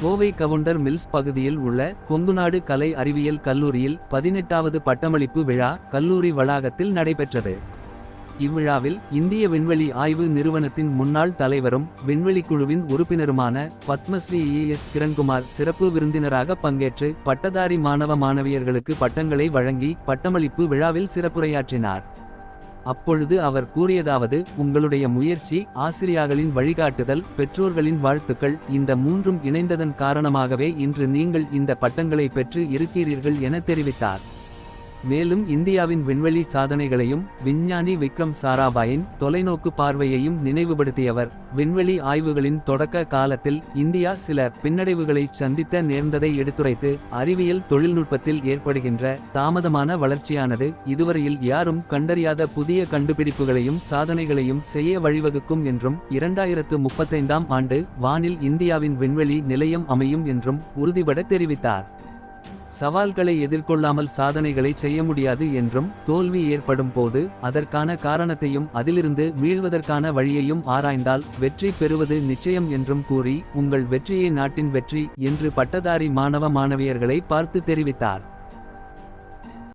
Kovai counter mills பகுதியில் உள்ள கொங்குநாடு கலை அறிவியல் கல்லூரியில் பதினெட்டாவது பட்டமளிப்பு விழா கல்லூரி வளாகத்தில் நடைபெற்றது. இவ்விழாவில் இந்திய விண்வெளி ஆய்வு நிறுவனத்தின் முன்னாள் தலைவரும் விண்வெளி குழுவின் உறுப்பினருமான பத்மஸ்ரீ ஏ எஸ் கிரண்குமார் சிறப்பு விருந்தினராக பங்கேற்று பட்டதாரி மாணவ மாணவியர்களுக்கு பட்டங்களை வழங்கி பட்டமளிப்பு விழாவில் சிறப்புரையாற்றினார். அப்பொழுது அவர் கூறியதாவது உங்களுடைய முயற்சி ஆசிரியார்களின் வழிகாட்டுதல் பெற்றோர்களின் வாழ்த்துக்கள் இந்த மூன்றும் இணைந்ததன் காரணமாகவே இன்று நீங்கள் இந்த பட்டங்களை பெற்று இருக்கிறீர்கள் என தெரிவித்தார். மேலும் இந்தியாவின் விண்வெளி சாதனைகளையும் விஞ்ஞானி விக்ரம் சாராபாயின் தொலைநோக்கு பார்வையையும் நினைவுபடுத்தியவர். விண்வெளி ஆய்வுகளின் தொடக்க காலத்தில் இந்தியா சில பின்னடைவுகளை சந்தித்த நேர்ந்ததை எடுத்துரைத்து அறிவியல் தொழில்நுட்பத்தில் ஏற்படுகின்ற தாமதமான வளர்ச்சியானது இதுவரையில் யாரும் கண்டறியாத புதிய கண்டுபிடிப்புகளையும் சாதனைகளையும் செய்ய வழிவகுக்கும் என்றும் இரண்டாயிரத்து முப்பத்தைந்தாம் ஆண்டு வானில் இந்தியாவின் விண்வெளி நிலையம் அமையும் என்றும் உறுதிபட தெரிவித்தார். சவால்களை எதிர்கொள்ளாமல் சாதனைகளை செய்ய முடியாது என்றும் தோல்வி ஏற்படும் போது அதற்கான காரணத்தையும் அதிலிருந்து மீள்வதற்கான வழியையும் ஆராய்ந்தால் வெற்றி பெறுவது நிச்சயம் என்றும் கூறி உங்கள் வெற்றியே நாட்டின் வெற்றி என்று பட்டதாரி மாணவ மாணவியர்களை பார்த்து தெரிவித்தார்.